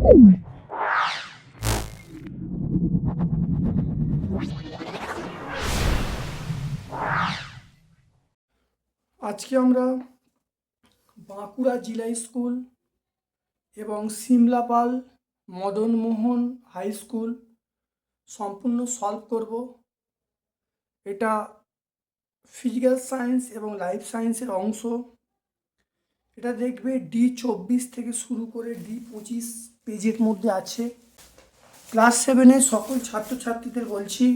আজকে আমরা বাঁকুড়া জিলা স্কুল এবং সিমলাপাল মদনমোহন হাই স্কুল সম্পূর্ণ সলভ করব। এটা ফিজিক্যাল সায়েন্স এবং লাইফ সায়েন্সের অংশ। এটা দেখবে ডি চব্বিশ থেকে শুরু করে ডি পঁচিশ। পেজের মধ্যে আছে। ক্লাস সেভেনের সকল ছাত্রছাত্রীদের বলছি,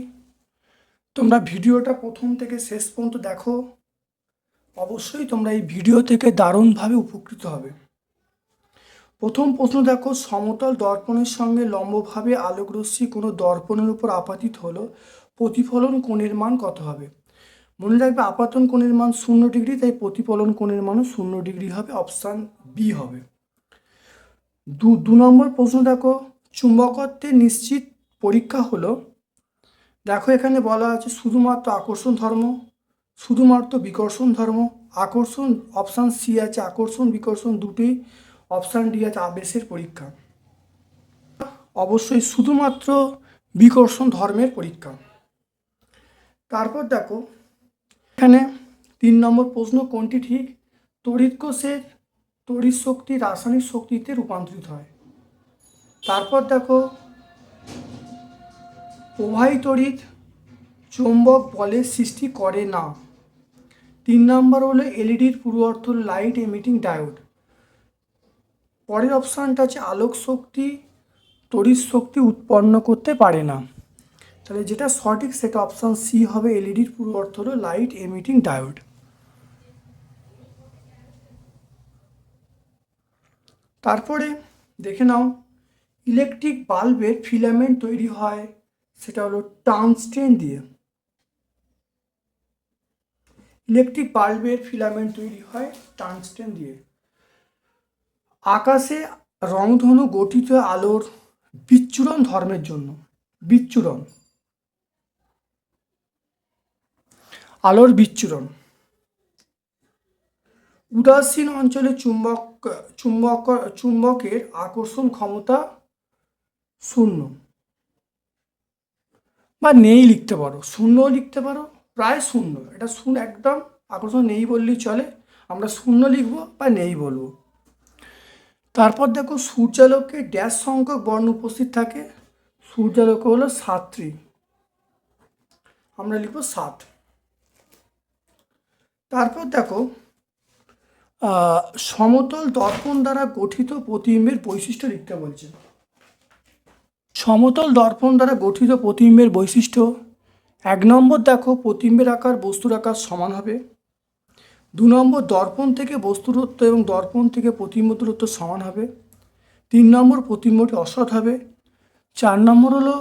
তোমরা ভিডিওটা প্রথম থেকে শেষ পর্যন্ত দেখো। অবশ্যই তোমরা এই ভিডিও থেকে দারুণভাবে উপকৃত হবে। প্রথম প্রশ্ন দেখো, সমতল দর্পণের সঙ্গে লম্বভাবে আলোকরশ্মি কোনো দর্পণের উপর আপাতিত হলো, প্রতিফলন কোণের মান কত হবে? মনে রাখবে আপাতন কোণের মান শূন্য ডিগ্রি, তাই প্রতিফলন কোণের মানও শূন্য ডিগ্রি হবে, অপশান বি হবে। দু দু নম্বর প্রশ্ন দেখো চুম্বকত্বের নিশ্চিত পরীক্ষা হলো, দেখো এখানে বলা আছে শুধুমাত্র আকর্ষণ ধর্ম, শুধুমাত্র বিকর্ষণ ধর্ম, আকর্ষণ অপশান সি আছে, আকর্ষণ, বিকর্ষণ দুটি অপশান ডি আছে, আবেশের পরীক্ষা। অবশ্যই শুধুমাত্র বিকর্ষণ ধর্মের পরীক্ষা। তারপর দেখো, এখানে তিন নম্বর প্রশ্ন কোনটি ঠিক? তড়িৎ কোষের তড়িৎ শক্তি রাসায়নিক শক্তিতে রূপান্তরিত হয়। তারপর দেখো প্রবাহী তড়িৎ চৌম্বক বলের সৃষ্টি করে না। তিন নম্বর হলো এলইডির পুরো অর্থ লাইট এমিটিং ডায়োড পরের অপশানটা আছে আলোক শক্তি, তড়িৎ শক্তি উৎপন্ন করতে পারে না। তাহলে যেটা সঠিক, সেটা অপশান সি হবে এলইডির পুরো অর্থ হলো লাইট এমিটিং ডায়োড তারপরে দেখে নাও ইলেকট্রিক বাল্বের ফিলামেন্ট তৈরি হয়, সেটা হলো টাংস্টেন দিয়ে। ইলেকট্রিক বাল্বের ফিলামেন্ট তৈরি হয় টাংস্টেন দিয়ে। আকাশে রংধনু গঠিত আলোর বিচ্ছুরণ ধর্মের জন্য, বিচ্ছুরণ। আলোর বিচ্ছুরণ। উদাসীন অঞ্চলে চুম্বক চুম্বক চুম্বকের আকর্ষণ ক্ষমতা শূন্য। বা নেই লিখতে পারো শূন্যও লিখতে পারো, প্রায় শূন্য। এটা শূন্য একদম, আকর্ষণ নেই বললেই চলে। আমরা শূন্য লিখব বা নেই বলব। তারপর দেখো সূর্যালোকে ড্যাশ সংখ্যক বর্ণ উপস্থিত থাকে। সূর্যালোকে হলো সাতটি। আমরা লিখব সাত। তারপর দেখো সমতল দর্পণ দ্বারা গঠিত প্রতিবিম্বের বৈশিষ্ট্য লিখতে বলছে। সমতল দর্পণ দ্বারা গঠিত প্রতিবিম্বের বৈশিষ্ট্য, এক নম্বর দেখো প্রতিবিম্বের আকার বস্তুর আকার সমান হবে। দু নম্বর দর্পণ থেকে বস্তুর দূরত্ব এবং দর্পণ থেকে প্রতিম্ব দূরত্ব সমান হবে। তিন নম্বর প্রতিম্বটি অসৎ হবে। চার নম্বর হলো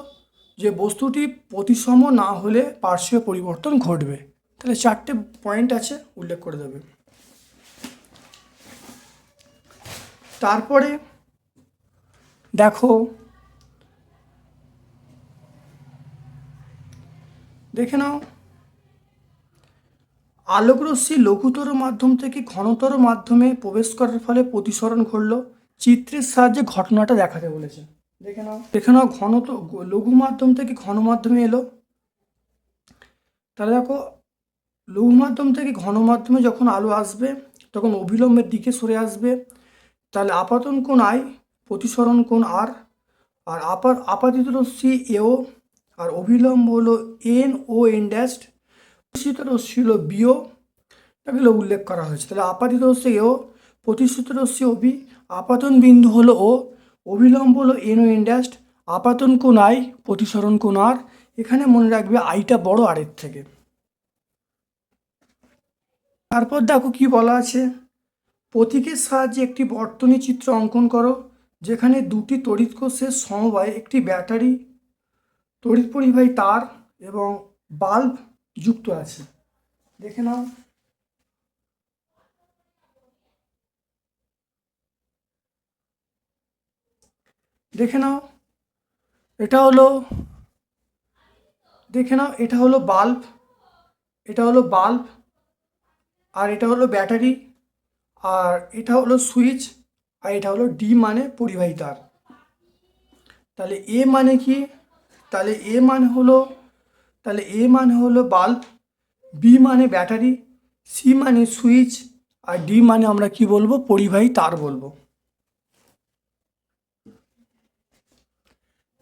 যে বস্তুটি প্রতিসম না হলে পার্শ্বীয় পরিবর্তন ঘটবে। তাহলে চারটে পয়েন্ট আছে, উল্লেখ করে দেবে। তারপরে দেখো, দেখে নাও, আলোকরশ্মি লঘুতর মাধ্যম থেকে ঘনতর মাধ্যমে প্রবেশ করার ফলে প্রতিসরণ ঘটলো। চিত্রের সাহায্যে ঘটনাটা দেখাতে বলেছে। দেখে নাও দেখে নাও, ঘনত, লঘু মাধ্যম থেকে ঘন মাধ্যমে এলো। তাহলে দেখো, লঘু মাধ্যম থেকে ঘন মাধ্যমে যখন আলো আসবে, তখন অবিলম্বের দিকে সরে আসবে। তাহলে আপাতন কোণ আই, প্রতিসরণ কোণ আর আর আপাত, আপাতিত রশ্মি এও আর অবিলম্ব হলো এন ও এন ড্যাস্ট প্রতিষ্ঠিত রশ্মি হলো বিও এগুলো উল্লেখ করা হয়েছে। তাহলে আপাতিত রশ্মি এও প্রতিষ্ঠিত রশ্মি অবি আপাতন বিন্দু হলো ও অবিলম্ব হলো এন ও এন ড্যাস্ট আপাতন কোণ আই, প্রতিসরণ কোণ আর, এখানে মনে রাখবে আইটা বড় আরের থেকে। তারপর দেখো কি বলা আছে। প্রতীকের সাহায্যে একটি বর্তনী চিত্র অঙ্কন করো, যেখানে দুটি তড়িৎ কোষের সমবায়ে একটি ব্যাটারি, তড়িৎ পরিবাহী তার এবং বাল্ব যুক্ত আছে। দেখে নাও। দেখে নাও। এটা হলো, দেখে নাও, এটা হলো বাল্ব, এটা হলো বাল্ব, আর এটা হলো ব্যাটারি। আর এটা হলো সুইচ আর এটা হলো ডি মানে পরিবাহী তার তাহলে এ মানে কি? তাহলে এ মানে হলো, তাহলে এ মানে হলো বাল্ব বি মানে ব্যাটারি সি মানে সুইচ আর ডি মানে আমরা কি বলব? পরিবাহী তার বলব।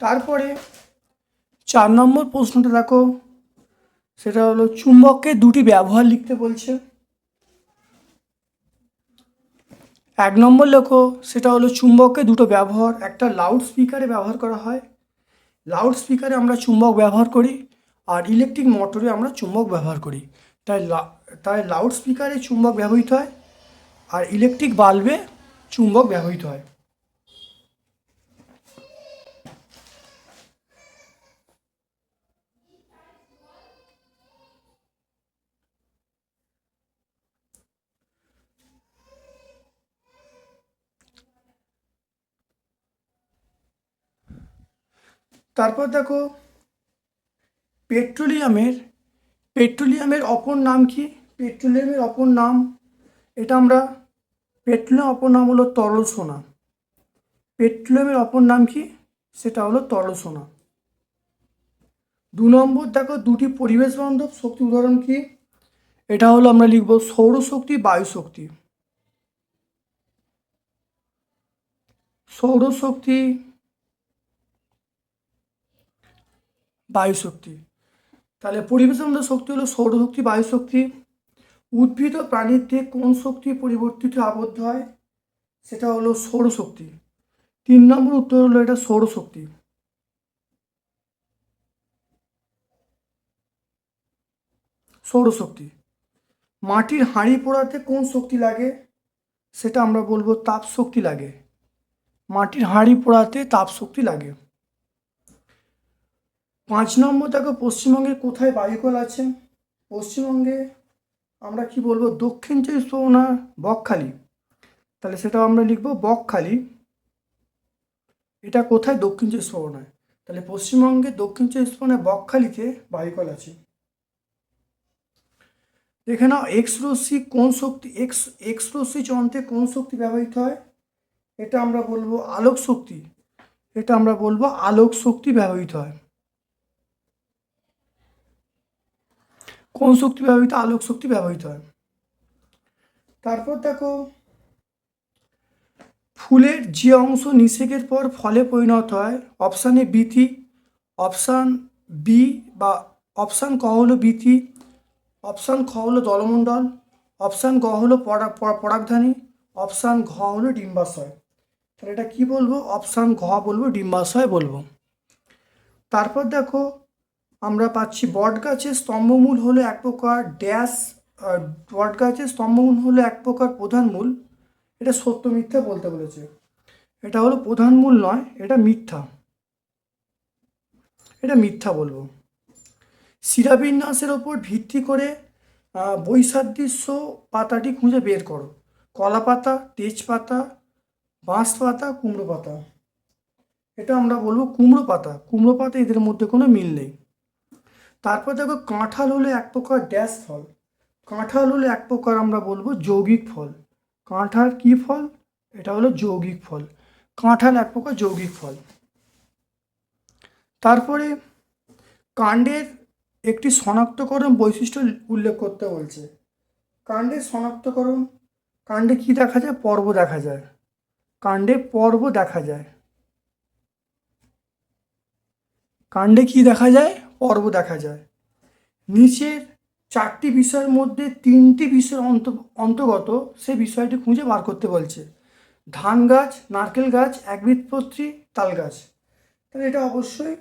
তারপরে চার নম্বর প্রশ্নটা দেখো, সেটা হলো চুম্বককে দুটি ব্যবহার লিখতে বলছে। এক নম্বর লেখো, সেটা হলো চুম্বককে দুটো ব্যবহার, একটা লাউড স্পিকারে ব্যবহার করা হয়। লাউড স্পিকারে আমরা চুম্বক ব্যবহার করি আর ইলেকট্রিক মোটরে আমরা চুম্বক ব্যবহার করি। তাই তাই লাউড স্পিকারে চুম্বক ব্যবহৃত হয় আর ইলেকট্রিক বাল্বে চুম্বক ব্যবহৃত হয়। তারপর দেখো, পেট্রোলিয়ামের পেট্রোলিয়ামের অপর নাম কি? পেট্রোলিয়ামের অপর নাম, এটা আমরা পেট্রোলিয়াম অপর নাম হলো তরল সোনা। পেট্রোলিয়ামের অপর নাম কি? সেটা হলো তরল সোনা। দু নম্বর দেখো, দুটি পরিবেশ বান্ধব শক্তি উদাহরণ কি? এটা হলো আমরা লিখব সৌরশক্তি, বায়ুশক্তি। সৌরশক্তি বায়ুশক্তি। তাহলে পরিবেশ বান্ধব শক্তি হলো সৌরশক্তি, বায়ুশক্তি। উদ্ভিদ ও প্রাণীতে কোন শক্তি পরিবর্তিত আবদ্ধ হয়? সেটা হলো সৌরশক্তি। তিন নম্বর উত্তর হলো এটা সৌরশক্তি। সৌরশক্তি। মাটির হাঁড়ি পোড়াতে কোন শক্তি লাগে? সেটা আমরা বলব তাপ শক্তি লাগে। মাটির হাঁড়ি পোড়াতে তাপ শক্তি লাগে। পাঁচ নম্বর দেখো পশ্চিমবঙ্গে কোথায় বায়ুকল আছে? পশ্চিমবঙ্গে আমরা কি বলব, দক্ষিণ চব্বিশ পরগনা বকখালি, তাহলে সেটাও আমরা লিখব বকখালি। এটা কোথায়? দক্ষিণ চব্বিশ পরগনায় তাহলে পশ্চিমবঙ্গে দক্ষিণ চব্বিশ পরগনায় বকখালিতে বায়ুকল আছে। দেখে নাও এক্স রশ্মি কোন শক্তি, এক্স এক্স রশ্মি যন্ত্রে কোন শক্তি ব্যবহৃত হয়? এটা আমরা বলব আলোক শক্তি। এটা আমরা বলব আলোক শক্তি ব্যবহৃত হয়। কোন শক্তি ব্যবহৃত? আলোক শক্তি ব্যবহৃত হয়। তারপর দেখো, ফুলের যে অংশ নিষেকের পর ফলে পরিণত হয়, অপশান বিথি অপশান বি বা অপশান ক হলো বিথি অপশান খ হলো জলমণ্ডল, অপশান গ হলো পরাগ পরা- পরাগধানী, অপশান ঘ হলো ডিম্বাশয়। তাহলে এটা কি বলব? অপশান ঘ বলব, ডিম্বাশয় বলব। তারপর দেখো আমরা পাচ্ছি বট গাছের স্তম্ভমূল হলো এক প্রকার ড্যাশ বট গাছের স্তম্ভমূল হলো এক প্রকার প্রধান মূল। এটা সত্য মিথ্যা বলতে বলেছে। এটা হলো প্রধান মূল নয়, এটা মিথ্যা। এটা মিথ্যা বলব। শিরাবিন্যাসের ওপর ভিত্তি করে বৈসাদৃশ্য পাতাটি খুঁজে বের করো। কলা পাতা তেজপাতা বাঁশ পাতা কুমড়ো পাতা এটা আমরা বলব কুমড়ো পাতা কুমড়ো পাতা এদের মধ্যে কোনো মিল নেই। তারপর দেখো কাঁঠাল হলো এক প্রকার ড্যাশ ফল। কাঁঠাল হলো এক প্রকার আমরা বলব যৌগিক ফল। কাঁঠাল কি ফল? এটা হলো যৌগিক ফল। কাঁঠাল এক প্রকার যৌগিক ফল। তারপরে কাণ্ডের একটি শনাক্তকরণ বৈশিষ্ট্য উল্লেখ করতে বলছে। কাণ্ডের শনাক্তকরণ, কাণ্ডে কি দেখা যায়? পর্ব দেখা যায়। কাণ্ডে পর্ব দেখা যায়। কাণ্ডে কি দেখা যায়? পর্ব দেখা যায়। নিচের চারটি বিষয়ের মধ্যে তিনটি বিষয়ের অন্ত, অন্তর্গত সে বিষয়টি খুঁজে বার করতে বলছে। ধান গাছ, নারকেল গাছ, একবীজপত্রী, তাল গাছ। তাহলে এটা অবশ্যই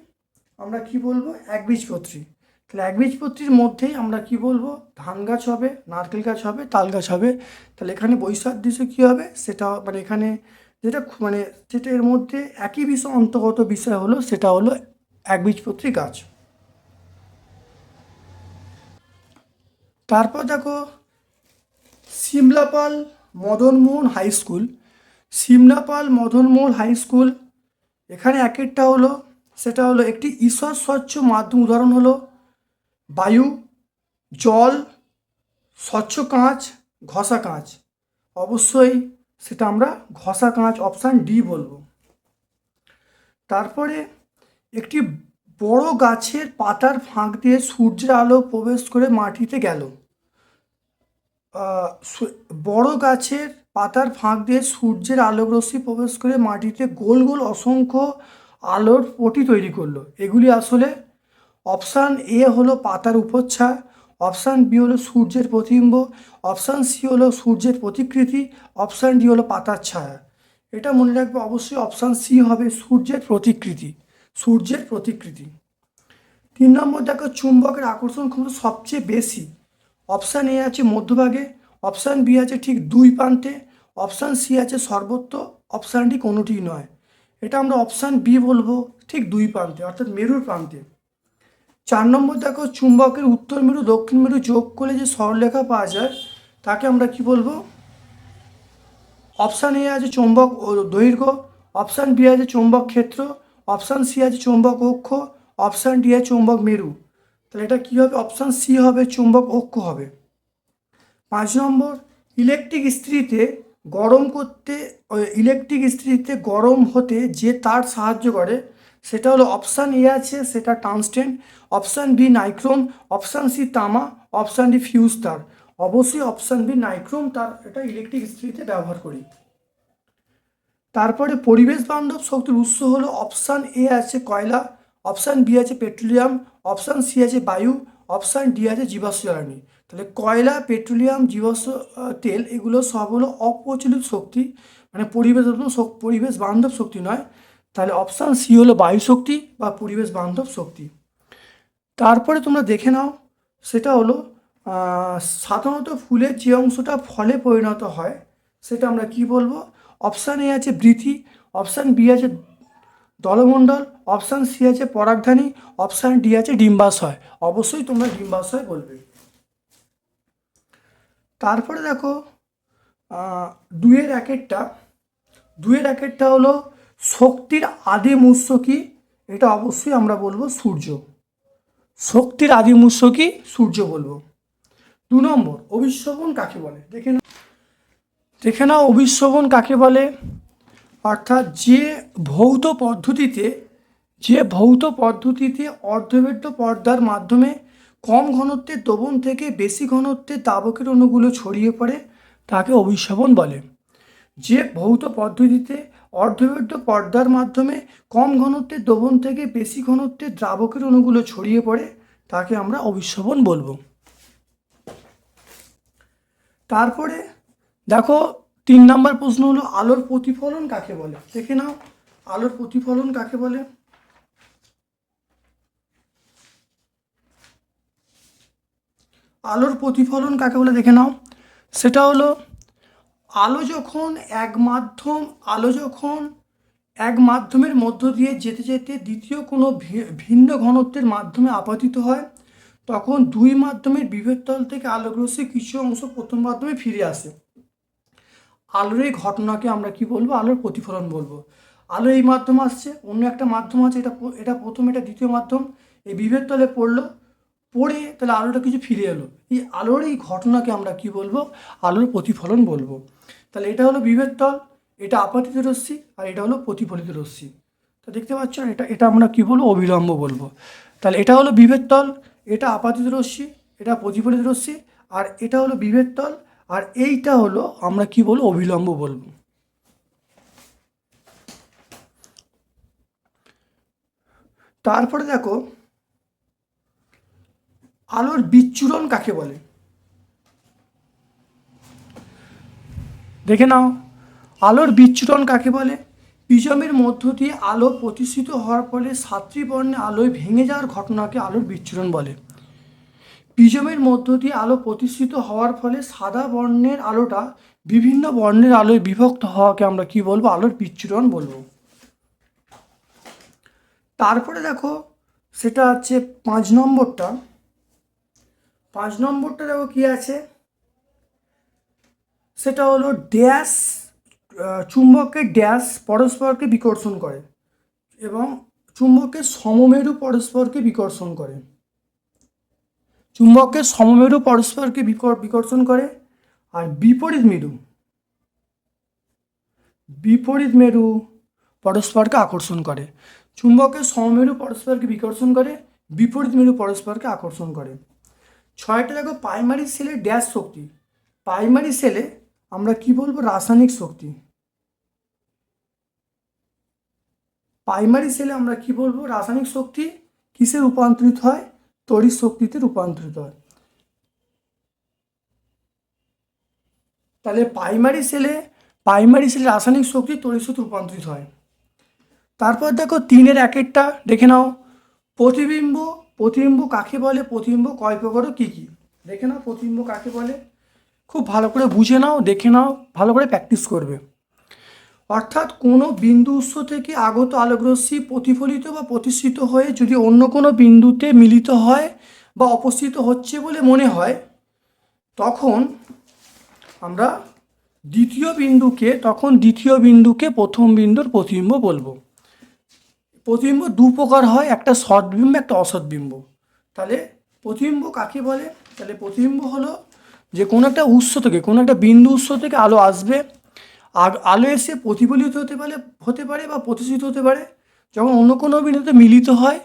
আমরা কি বলব? একবীজপত্রী। তাহলে একবীজপত্রীর মধ্যেই আমরা কি বলব? ধান গাছ হবে, নারকেল গাছ হবে, তাল গাছ হবে। তাহলে এখানে বৈসাদৃশ্য কী হবে? সেটা মানে এখানে যেটা মানে যেটা এর মধ্যে একই বিষয় অন্তর্গত বিষয় হলো, সেটা হলো একবীজপত্রী গাছ। তারপর দেখো, Simlapal Madanmohan high school. Simlapal Madanmohan high school, এখানে একেরটা হলো, সেটা হলো একটি ঈশ্বর স্বচ্ছ মাধ্যম। উদাহরণ হলো, বায়ু, জল, স্বচ্ছ কাঁচ, ঘষা কাঁচ। অবশ্যই সেটা আমরা ঘষা কাঁচ অপশান ডি বলব। তারপরে একটি বড় গাছের পাতার ফাঁক দিয়ে সূর্যের আলো প্রবেশ করে মাটিতে গেল। বড় গাছের পাতার ফাঁক দিয়ে সূর্যের আলোক রশ্মি প্রবেশ করে মাটিতে গোল গোল অসংখ্য আলোর পটি তৈরি করল। এগুলি আসলে অপশান এ হলো পাতার উপচ্ছা, অপশান বি হলো সূর্যের প্রতিবিম্ব, অপশান সি হলো সূর্যের প্রতিকৃতি, অপশান ডি হলো পাতার ছায়া। এটা মনে রাখবে অবশ্যই অপশান সি হবে সূর্যের প্রতিকৃতি সূর্যের প্রতিকৃতি। তিন নম্বর দেখো, চুম্বকের আকর্ষণ ক্ষমতা সবচেয়ে বেশি। অপশান এ আছে মধ্যভাগে অপশান বি আছে ঠিক দুই প্রান্তে অপশান সি আছে সর্বত্র অপশান ডি কোনোটি নয়। এটা আমরা অপশান বি বলব ঠিক দুই প্রান্তে, অর্থাৎ মেরুর প্রান্তে। চার নম্বর দেখো, চুম্বকের উত্তর মেরু, দক্ষিণ মেরু যোগ করলে যে সরলরেখা পাওয়া যায়, তাকে আমরা কি বলব? অপশান এ আছে চৌম্বক দৈর্ঘ্য অপশান বি আছে চৌম্বক ক্ষেত্র অপশান সি আছে চৌম্বক অক্ষ অপশান ডি আছে চৌম্বক মেরু। তাহলে এটা কী হবে? অপশান সি হবে, চৌম্বক অক্ষ হবে। পাঁচ নম্বর ইলেকট্রিক ইস্ত্রিতে গরম করতে ইলেকট্রিক ইস্ত্রিতে গরম হতে যে তার সাহায্য করে, সেটা হলো অপশান এ আছে, সেটা tungsten option B nichrome option C তামা অপশান ডি ফিউজ তার। অবশ্যই অপশান বি নাইক্রোম তার, এটা ইলেকট্রিক ইস্ত্রিতে ব্যবহার করি। তারপরে পরিবেশ বান্ধব শক্তির উৎস হলো অপশান এ আছে কয়লা অপশান বি আছে পেট্রোলিয়াম অপশান সি আছে বায়ু, অপশান ডি আছে জীবাশ্ম জ্বালানি। তাহলে কয়লা, পেট্রোলিয়াম, জীবাশ্ম তেল, এগুলো সব হলো অপ্রচলিত শক্তি মানে পরিবেশ পরিবেশ বান্ধব শক্তি নয়। তাহলে অপশান সি হলো বায়ু শক্তি বা পরিবেশ বান্ধব শক্তি। তারপরে তোমরা দেখে নাও, সেটা হলো সাধারণত ফুলের যে অংশটা ফলে পরিণত হয়, সেটা আমরা কি বলব? অপশান এ আছে বৃথি অপশান বি আছে দলমণ্ডল অপশান সি আছে পরাগধানী অপশান ডি আছে ডিম্বাশয়। অবশ্যই তোমরা ডিম্বাশয় বলবে। তারপরে দেখো দুয়ের একেরটা দুয়ের একেরটা হলো শক্তির আদিম উৎস কি? এটা অবশ্যই আমরা বলব সূর্য। শক্তির আদিম উৎস কি? সূর্য বলব। দু নম্বর অভিশ্রবণ কাকে বলে? দেখে নাও। দেখে নাও অভিশ্রবণ কাকে বলে? অর্থাৎ যে ভৌত পদ্ধতিতে, যে ভৌত পদ্ধতিতে অর্ধবেদ্য পর্দার মাধ্যমে কম ঘনত্বের দ্রবণ থেকে বেশি ঘনত্বের দাবকের অণুগুলো ছড়িয়ে পড়ে, তাকে অভিশ্রবণ বলে। যে ভৌত পদ্ধতিতে অর্ধবেদ্য পর্দার মাধ্যমে কম ঘনত্বের দ্রবণ থেকে বেশি ঘনত্বের দ্রাবকের অণুগুলো ছড়িয়ে পড়ে, তাকে আমরা অভিশ্রবণ বলব। তারপরে দেখো তিন নম্বর প্রশ্ন হলো, আলোর প্রতিফলন কাকে বলে? দেখে নাও, আলোর প্রতিফলন কাকে বলে? আলোর প্রতিফলন কাকে বলে? দেখে নাও। সেটা হলো, আলো যখন এক মাধ্যম, আলো যখন এক মাধ্যমের মধ্য দিয়ে যেতে যেতে দ্বিতীয় কোনো ভিন্ন ঘনত্বের মাধ্যমে আপতিত হয়, তখন দুই মাধ্যমের বিভেদ বিভেদতল থেকে আলোকরশ্মি কিছু অংশ প্রথম মাধ্যমে ফিরে আসে। আলোর এই ঘটনাকে আমরা কি বলব? আলোর প্রতিফলন বলব। আলো এই মাধ্যম আসছে, অন্য একটা মাধ্যম আছে, এটা এটা প্রথম, এটা দ্বিতীয় মাধ্যম। এই বিভেদ তলে পড়ল, পড়ে তাহলে আলোটা কিছু ফিরে এলো। এই আলোর এই ঘটনাকে আমরা কি বলব? আলোর প্রতিফলন বলব। তাহলে এটা হলো বিভেদ তল, এটা আপাতিত রশ্মি, আর এটা হলো প্রতিফলিত রশ্মি। তো দেখতে পাচ্ছ এটা এটা আমরা কি বলব? অবিলম্ব বলব। তাহলে এটা হলো বিভেদ তল, এটা আপাতিত রশ্মি, এটা প্রতিফলিত রশ্মি, আর এটা হলো বিভেদ তল আর এইটা হলো আমরা কি বলব? অবিলম্ব বলব। তারপরে দেখো, আলোর বিচ্ছুরণ কাকে বলে? দেখে নাও, আলোর বিচ্ছুরণ কাকে বলে? প্রিজমের মধ্য দিয়ে আলো প্রতিষ্ঠিত হওয়ার ফলে সাতটি বর্ণে আলোয় ভেঙে যাওয়ার ঘটনাকে আলোর বিচ্ছুরণ বলে। প্রিজমের মধ্য দিয়ে আলো প্রতিষ্ঠিত হওয়ার ফলে সাদা বর্ণের আলোটা বিভিন্ন বর্ণের আলোয় বিভক্ত হওয়াকে আমরা কি বলব? আলোর বিচ্ছুরণ বলব। তারপরে দেখো সেটা হচ্ছে পাঁচ নম্বরটা। পাঁচ নম্বরটা দেখো কি আছে? সেটা হলো ড্যাশ আহ, চুম্বকের ড্যাশ পরস্পরকে বিকর্ষণ করে এবং চুম্বকের সমমেরু পরস্পরকে বিকর্ষণ করে। চুম্বকের সমমেরু পরস্পরকে বিকর- বিকর্ষণ করে, আর বিপরীত মেরু বিপরীত মেরু পরস্পরকে আকর্ষণ করে। চুম্বকের সমমেরু পরস্পরকে বিকর্ষণ করে, বিপরীত মেরু পরস্পরকে আকর্ষণ করে। ছয়টা দেখো প্রাইমারি সেলে ড্যাশ শক্তি। প্রাইমারি সেলে আমরা কি বলব? রাসায়নিক শক্তি। প্রাইমারি সেলে আমরা কি বলব? রাসায়নিক শক্তি কিসে রূপান্তরিত হয়? তড়িৎ শক্তিতে রূপান্তরিত হয়। তাহলে প্রাইমারি সেলে প্রাইমারি সেলে রাসায়নিক শক্তি তড়িৎ শক্তি রূপান্তরিত হয়। তারপর দেখো তিনের এক একটা দেখে নাও। প্রতিবিম্ব প্রতিবিম্ব কাকে বলে? প্রতিবিম্ব কয় প্রকার কী কী? দেখে নাও প্রতিবিম্ব কাকে বলে? খুব ভালো করে বুঝে নাও, দেখে নাও, ভালো করে প্র্যাকটিস করবে। অর্থাৎ কোনো বিন্দু উৎস থেকে আগত আলোকরশ্মি প্রতিফলিত বা প্রতিষ্ঠিত হয়ে যদি অন্য কোনো বিন্দুতে মিলিত হয় বা অপস্থিত হচ্ছে বলে মনে হয়, তখন আমরা দ্বিতীয় বিন্দুকে, তখন দ্বিতীয় বিন্দুকে প্রথম বিন্দুর প্রতিবিম্ব বলব। প্রতিবিম্ব দু প্রকার হয়, একটা সৎবিম্ব, একটা অসৎবিম্ব। তাহলে প্রতিবিম্ব কাকে বলে? তাহলে প্রতিবিম্ব হলো যে কোনো একটা উৎস থেকে, কোনো একটা বিন্দু উৎস থেকে আলো আসবে আর আলো এসে প্রতিফলিত হতে পারে হতে পারে বা প্রতিষ্ঠিত হতে পারে, যখন অন্য কোনো বিন্দুতে মিলিত হয়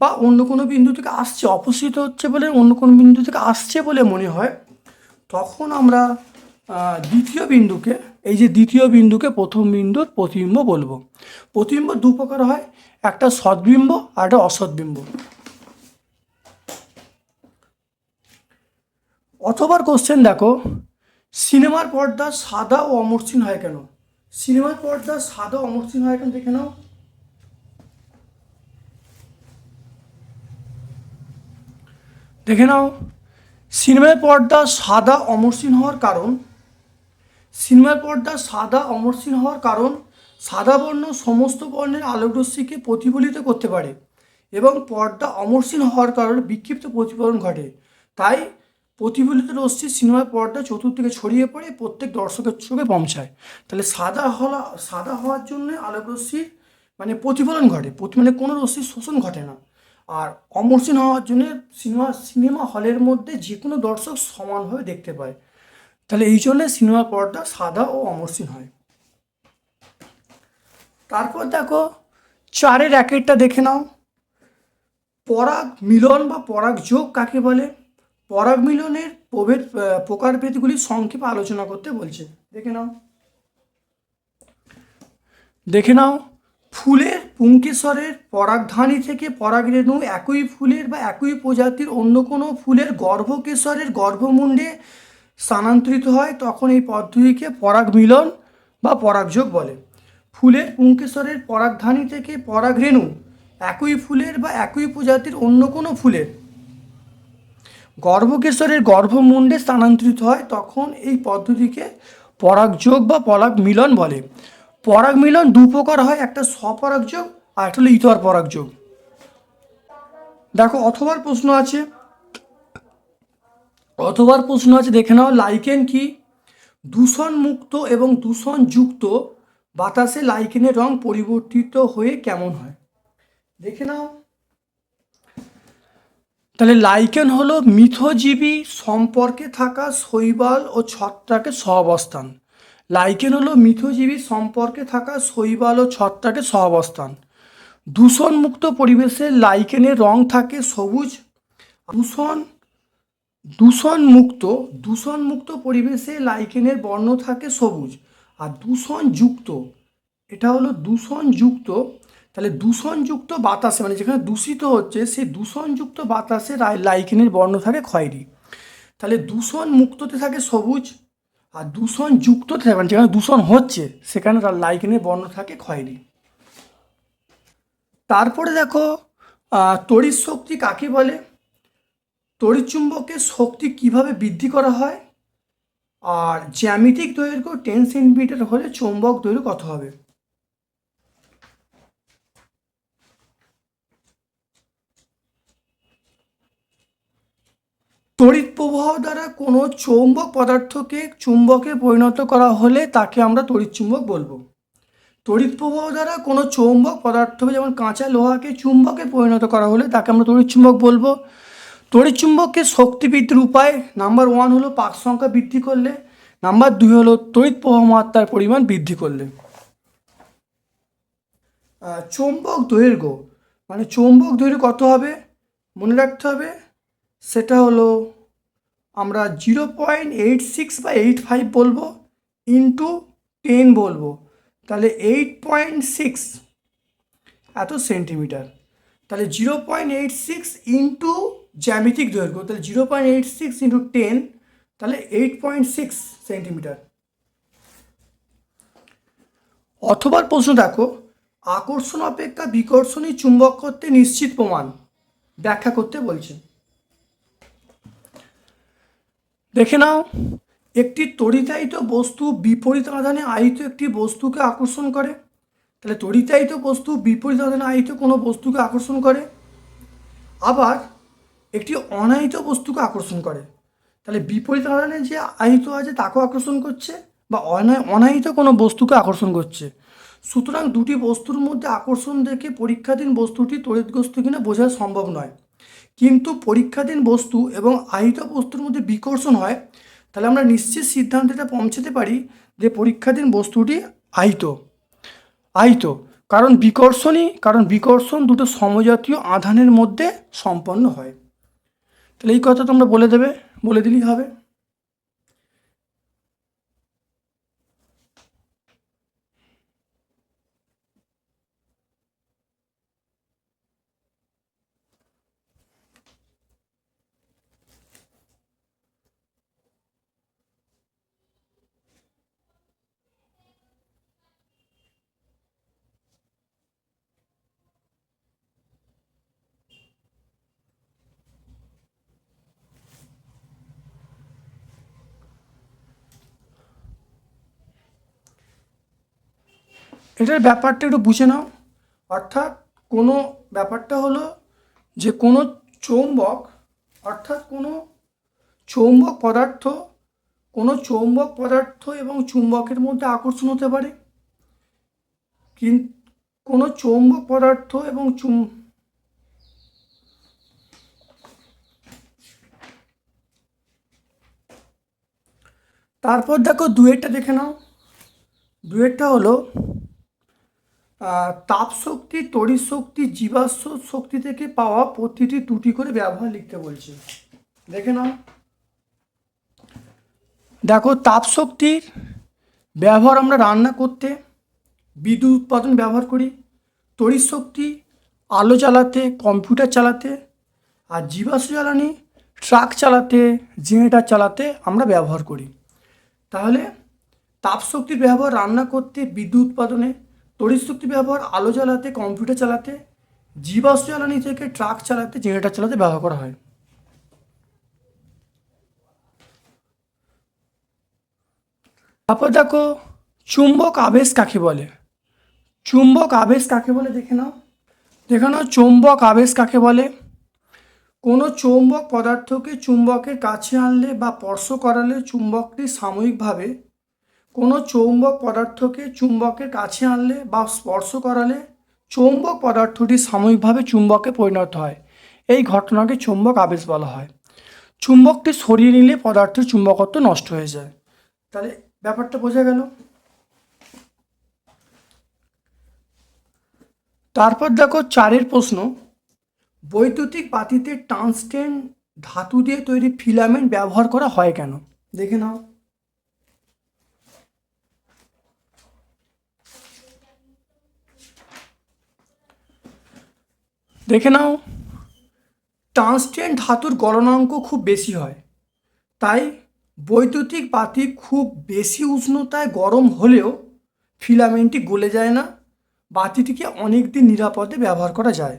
বা অন্য কোনো বিন্দু থেকে আসছে অপস্থিত হচ্ছে বলে অন্য কোনো বিন্দু থেকে আসছে বলে মনে হয়, তখন আমরা দ্বিতীয় বিন্দুকে, এই যে দ্বিতীয় বিন্দুকে প্রথম বিন্দুর প্রতিবিম্ব বলব। প্রতিবিম্ব দু প্রকার হয়, একটা সদ্বিম্ব আর একটা অসৎবিম্ব অথবার কোশ্চেন দেখো সিনেমার পর্দা সাদা ও অমসৃণ হয় কেন? সিনেমার পর্দা সাদা অমসৃণ হয় কেন দেখে নাও। দেখে নাও। সিনেমার পর্দা সাদা অমসৃণ হওয়ার কারণ। সিনেমার পর্দা সাদা অমসৃণ হওয়ার কারণ সাদা বর্ণ সমস্ত বর্ণের আলোকরশ্মিকে প্রতিফলিত করতে পারে এবং পর্দা অমসৃণ হওয়ার কারণে বিক্ষিপ্ত প্রতিফলন ঘটে। তাই প্রতিফলিত রশ্মি সিনেমার পর্দা চতুর্দিকে ছড়িয়ে পড়ে, প্রত্যেক দর্শকের চোখে পৌঁছায় তাহলে সাদা হওয়া সাদা হওয়ার জন্য আলোকরশ্মির মানে প্রতিফলন ঘটে। প্রতি মানে কোনো রশ্মির শোষণ ঘটে না। আর অমসৃণ হওয়ার জন্য সিনেমা সিনেমা হলের মধ্যে যে কোনো দর্শক সমানভাবে দেখতে পায়। তাহলে এই জন্য সিনেমার পর্দা সাদা ও অমসৃণ হয়। তারপর দেখো, চারের একেরটা দেখে নাও। পরাগ মিলন বা পরাগ যোগ কাকে বলে? পরাগ মিলনের প্রভেদ প্রকারভেদগুলি সংক্ষেপে আলোচনা করতে বলছে। দেখে নাও। দেখে নাও, ফুলের পুঙ্কেশ্বরের পরাগধানী থেকে পরাগরেণু একই ফুলের বা একই প্রজাতির অন্য কোনো ফুলের গর্ভকেশ্বরের গর্ভমুণ্ডে স্থানান্তরিত হয়, তখন এই পদ্ধতিকে পরাগ মিলন বা পরাগযোগ বলে। ফুলের পুঙ্কেশ্বরের পরাগধানী থেকে পরাগরেণু একই ফুলের বা একই প্রজাতির অন্য কোনো ফুলের গর্ভকেশ্বরের গর্ভমুণ্ডে স্থানান্তরিত হয়, তখন এই পদ্ধতিকে পরাগযোগ বা পরাগ মিলন বলে। পরাগ মিলন দু প্রকার হয়, একটা স্বপরাগযোগ আর একটা হলো ইতর পরাগযোগ। দেখো, অথবার প্রশ্ন আছে, অথবার প্রশ্ন আছে, দেখে নাও, লাইকেন কি? দূষণ মুক্ত এবং দূষণ যুক্ত বাতাসে লাইকেনের রং পরিবর্তিত হয়ে কেমন হয়? দেখে নাও। তাহলে লাইকেন হলো মিথজীবী সম্পর্কে থাকা শৈবাল ও ছত্রাকের সহাবস্থান। লাইকেন হলো মিথজীবী সম্পর্কে থাকা শৈবাল ও ছত্রাকের সহাবস্থান। দূষণমুক্ত পরিবেশে লাইকেনের রং থাকে সবুজ। দূষণ, দূষণমুক্ত দূষণমুক্ত পরিবেশে লাইকেনের বর্ণ থাকে সবুজ। আর দূষণযুক্ত, এটা হলো দূষণযুক্ত তাহলে দূষণযুক্ত বাতাসে মানে যেখানে দূষিত হচ্ছে, সেই দূষণযুক্ত বাতাসে লাই- লাইকেনের বর্ণ থাকে খয়েরি। তাহলে দূষণ মুক্ততে থাকে সবুজ আর দূষণ যুক্ততে থাকে মানে যেখানে দূষণ হচ্ছে, সেখানে তার লাইকেনের বর্ণ থাকে খয়েরি। তারপরে দেখো তড়িৎ শক্তি কাকে বলে? তড়িৎ চুম্বকের শক্তি কীভাবে বৃদ্ধি করা হয়? আর জ্যামিতিক দৈর্ঘ্য টেন সেন্টিমিটার হলে চৌম্বক দৈর্ঘ্য কত হবে? তড়িৎ প্রবাহ দ্বারা কোনো চৌম্বক পদার্থকে চুম্বকে পরিণত করা হলে তাকে আমরা তড়িৎ চুম্বক বলব। তড়িৎ প্রবাহ দ্বারা কোনো চৌম্বক পদার্থ যেমন কাঁচা লোহাকে চুম্বকে পরিণত করা হলে তাকে আমরা তড়িৎ চুম্বক বলব। তড়িৎ চুম্বককে শক্তি বৃদ্ধির উপায় নাম্বার ওয়ান হলো পাক সংখ্যা বৃদ্ধি করলে, নাম্বার দুই হলো তড়িৎ প্রবাহ মাত্রার পরিমাণ বৃদ্ধি করলে। চৌম্বক দৈর্ঘ্য মানে চৌম্বক দৈর্ঘ্য কত হবে? মনে রাখতে হবে সেটা হলো আমরা জিরো পয়েন্ট এইট সিক্স বা এইট ফাইভ বলব ইন্টু টেন বলব। তাহলে এইট পয়েন্ট সিক্স, এত সেন্টিমিটার। তাহলে zero point eight six into জ্যামিতিক দৈর্ঘ্য, তাহলে zero point eight six into ten তাহলে এইট পয়েন্ট সিক্স সেন্টিমিটার। অথবা প্রশ্ন দেখো, আকর্ষণ, অপেক্ষা বিকর্ষণী চুম্বক করতে নিশ্চিত প্রমাণ। ব্যাখ্যা করতে বলছে দেখে নাও, একটি তড়িতায়িত বস্তু বিপরীত আধানে আহিত একটি বস্তুকে আকর্ষণ করে। তাহলে তড়িতায়িত বস্তু বিপরীত আধানে আহিত কোনো বস্তুকে আকর্ষণ করে। আবার একটি অনাহিত বস্তুকে আকর্ষণ করে। তাহলে বিপরীত আধানে যে আহিত আছে তাকেও আকর্ষণ করছে বা অনা- অনাহিত কোনো বস্তুকে আকর্ষণ করছে। সুতরাং দুটি বস্তুর মধ্যে আকর্ষণ দেখে পরীক্ষাধীন বস্তুটি তড়িৎগ্রস্ত কিনা বোঝা সম্ভব নয়। কিন্তু পরীক্ষাধীন বস্তু এবং আহিত বস্তুর মধ্যে বিকর্ষণ হয়, তাহলে আমরা নিশ্চিত সিদ্ধান্তে পৌঁছাতে পারি যে পরীক্ষাধীন বস্তুটি আহিত। আহিত, কারণ বিকর্ষণই, কারণ বিকর্ষণ দুটো সমজাতীয় আধানের মধ্যে সম্পন্ন হয়। তাহলে এই কথা তোমরা বলে দেবে, বলে দিলেই হবে। এটার ব্যাপারটা একটু বুঝে নাও। অর্থাৎ কোনো ব্যাপারটা হলো যে কোনো চৌম্বক, অর্থাৎ কোনো চৌম্বক পদার্থ, কোনো চৌম্বক পদার্থ এবং চুম্বকের মধ্যে আকর্ষণ হতে পারে। কোনো চৌম্বক পদার্থ এবং চুম, তারপর দেখো দুয়েরটা দেখে নাও। দুয়েরটা হলো আহ, তাপ শক্তি জীবাশ্ম শক্তি থেকে পাওয়া প্রতিটি দুটি করে ব্যবহার লিখতে বলছে। দেখে নাও। দেখো তাপ শক্তির ব্যবহার আমরা রান্না করতে বিদ্যুৎ উৎপাদন ব্যবহার করি তড়িৎ শক্তি আলো চালাতে কম্পিউটার চালাতে আর জীবাশ্ম জ্বালানি ট্রাক চালাতে জেনারেটার চালাতে আমরা ব্যবহার করি। তাহলে তাপ শক্তির ব্যবহার রান্না করতে বিদ্যুৎ উৎপাদনে তড়িৎ শক্তির ব্যবহার আলো জ্বালাতে কম্পিউটার চালাতে, জীবাশ্ম জ্বালানি থেকে ট্রাক চালাতে জেনারেটর চালাতে ব্যবহার করা হয়। তারপর দেখো, চুম্বক আবেশ কাকে বলে? চুম্বক আবেশ কাকে বলে? দেখে নাও। দেখে নাও, চৌম্বক আবেশ কাকে বলে? কোনো চৌম্বক পদার্থকে চুম্বকের কাছে আনলে বা স্পর্শ করালে চুম্বকটি সাময়িকভাবে কোনো চৌম্বক পদার্থকে চুম্বকের কাছে আনলে বা স্পর্শ করালে চৌম্বক পদার্থটি সাময়িকভাবে চুম্বকে পরিণত হয়। এই ঘটনাকে চুম্বক আবেশ বলা হয়। চুম্বকটি সরিয়ে নিলে পদার্থের চুম্বকত্ব নষ্ট হয়ে যায়। তাহলে ব্যাপারটা বোঝা গেল। তারপর দেখো চারের প্রশ্ন। বৈদ্যুতিক বাতিতে টাংস্টেন ধাতু দিয়ে তৈরি ফিলামেন্ট ব্যবহার করা হয় কেন? দেখে নাও। দেখে নাও। টাংস্টেন ধাতুর গলনাঙ্ক খুব বেশি হয়। তাই বৈদ্যুতিক বাতি খুব বেশি উষ্ণতায় গরম হলেও ফিলামেন্টটি গলে যায় না, বাতিটিকে অনেক দিন নিরাপদে ব্যবহার করা যায়।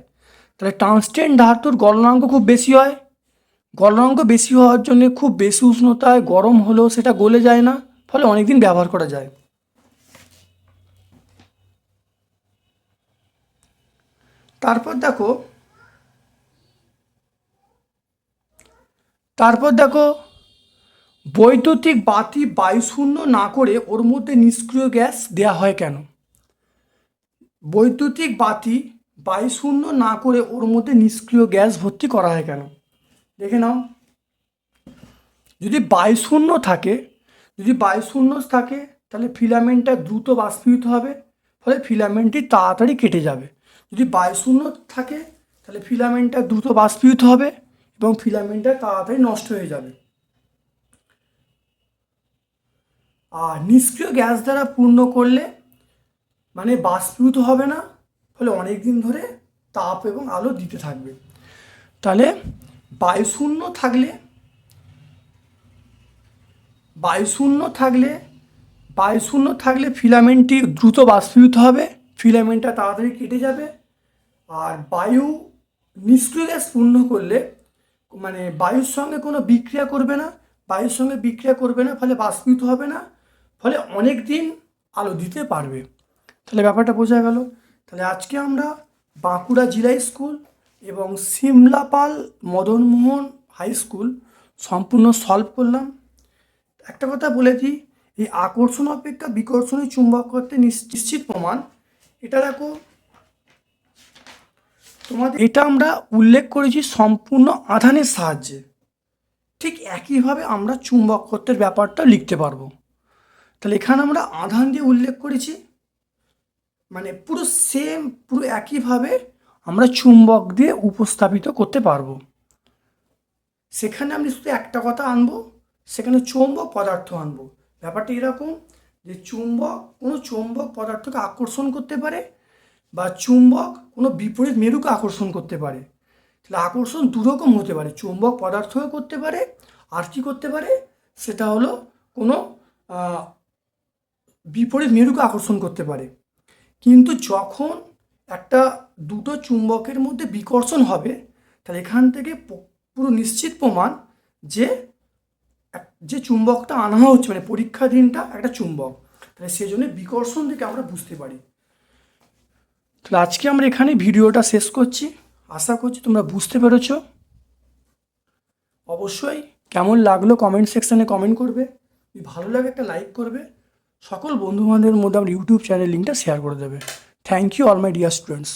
তাহলে টাংস্টেন ধাতুর গলনাঙ্ক খুব বেশি হয়। গলনাঙ্ক বেশি হওয়ার জন্য খুব বেশি উষ্ণতায় গরম হলেও সেটা গলে যায় না, ফলে অনেক দিন ব্যবহার করা যায়। তারপর দেখো তারপর দেখো, বৈদ্যুতিক বাতি বায়ুশূন্য না করে ওর মধ্যে নিষ্ক্রিয় গ্যাস দেওয়া হয় কেন? বৈদ্যুতিক বাতি বায়ুশূন্য না করে ওর মধ্যে নিষ্ক্রিয় গ্যাস ভর্তি করা হয় কেন? দেখে নাও। যদি বায়ুশূন্য থাকে, যদি বায়ুশূন্য থাকে, তাহলে ফিলামেন্টটা দ্রুত বাষ্পীভূত হবে, ফলে ফিলামেন্টটি তাড়াতাড়ি কেটে যাবে। যদি বায়ুশূন্য থাকে, তাহলে ফিলামেন্টটা দ্রুত বাষ্পীভূত হবে এবং ফিলামেন্টটা তাড়াতাড়ি নষ্ট হয়ে যাবে। আর নিষ্ক্রিয় গ্যাস দ্বারা পূর্ণ করলে মানে বাষ্পীভূত হবে না, ফলে অনেক দিন ধরে তাপ এবং আলো দিতে থাকবে। তাহলে বায়ুশূন্য থাকলে বায়ুশূন্য থাকলে বায়ুশূন্য থাকলে ফিলামেন্টটি দ্রুত বাষ্পীভূত হবে, ফিলামেন্টটা তাড়াতাড়ি কেটে যাবে আর বায়ু নিষ্ক্রিয় গ্যাস পূর্ণ করলে মানে বায়ুর সঙ্গে কোনো বিক্রিয়া করবে না, বায়ুর সঙ্গে বিক্রিয়া করবে না, ফলে বাষ্পীভূত হবে না, ফলে অনেক দিন আলো দিতে পারবে। তাহলে ব্যাপারটা বোঝা গেল। তাহলে আজকে আমরা বাঁকুড়া জিলা স্কুল এবং সিমলাপাল মদনমোহন হাই স্কুল সম্পূর্ণ সলভ করলাম। একটা কথা বলে দিই, এই আকর্ষণ, অপেক্ষা বিকর্ষণী চুম্বক করতে নিশ্চিত প্রমাণ। এটা দেখো তোমাদের এটা আমরা উল্লেখ করেছি সম্পূর্ণ আধানের সাহায্যে। ঠিক একইভাবে আমরা চুম্বকত্বের ব্যাপারটা লিখতে পারব। তাহলে এখানে আমরা আধান দিয়ে উল্লেখ করেছি। মানে পুরো সেম পুরো একইভাবে আমরা চুম্বক দিয়ে উপস্থাপিত করতে পারব। সেখানে আমি শুধু একটা কথা আনব, সেখানে চৌম্বক পদার্থ আনব। ব্যাপারটা এরকম যে চুম্বক, কোনো চৌম্বক পদার্থকে আকর্ষণ করতে পারে বা চুম্বক কোনো বিপরীত মেরুকে আকর্ষণ করতে পারে। তাহলে আকর্ষণ দুরকম হতে পারে। চুম্বক পদার্থও করতে পারে, আর কি করতে পারে? সেটা হলো কোনো বিপরীত মেরুকে আকর্ষণ করতে পারে। কিন্তু যখন একটা দুটো চুম্বকের মধ্যে বিকর্ষণ হবে, তাহলে এখান থেকে পুরো নিশ্চিত প্রমাণ যে যে চুম্বকটা আনা হচ্ছে মানে পরীক্ষাধীনটা একটা চুম্বক। তাহলে সেই জন্য বিকর্ষণ থেকে আমরা বুঝতে পারি। তাহলে আজকে আমরা এখানে ভিডিওটা শেষ করছি। আশা করছি তোমরা বুঝতে পেরেছ। অবশ্যই কেমন লাগল কমেন্ট সেকশানে কমেন্ট করবে। ভালো লাগে একটা লাইক করবে। সকল বন্ধু বান্ধবের মধ্যে আমার ইউটিউব চ্যানেল লিঙ্কটা শেয়ার করে দেবে। Thank you all my dear students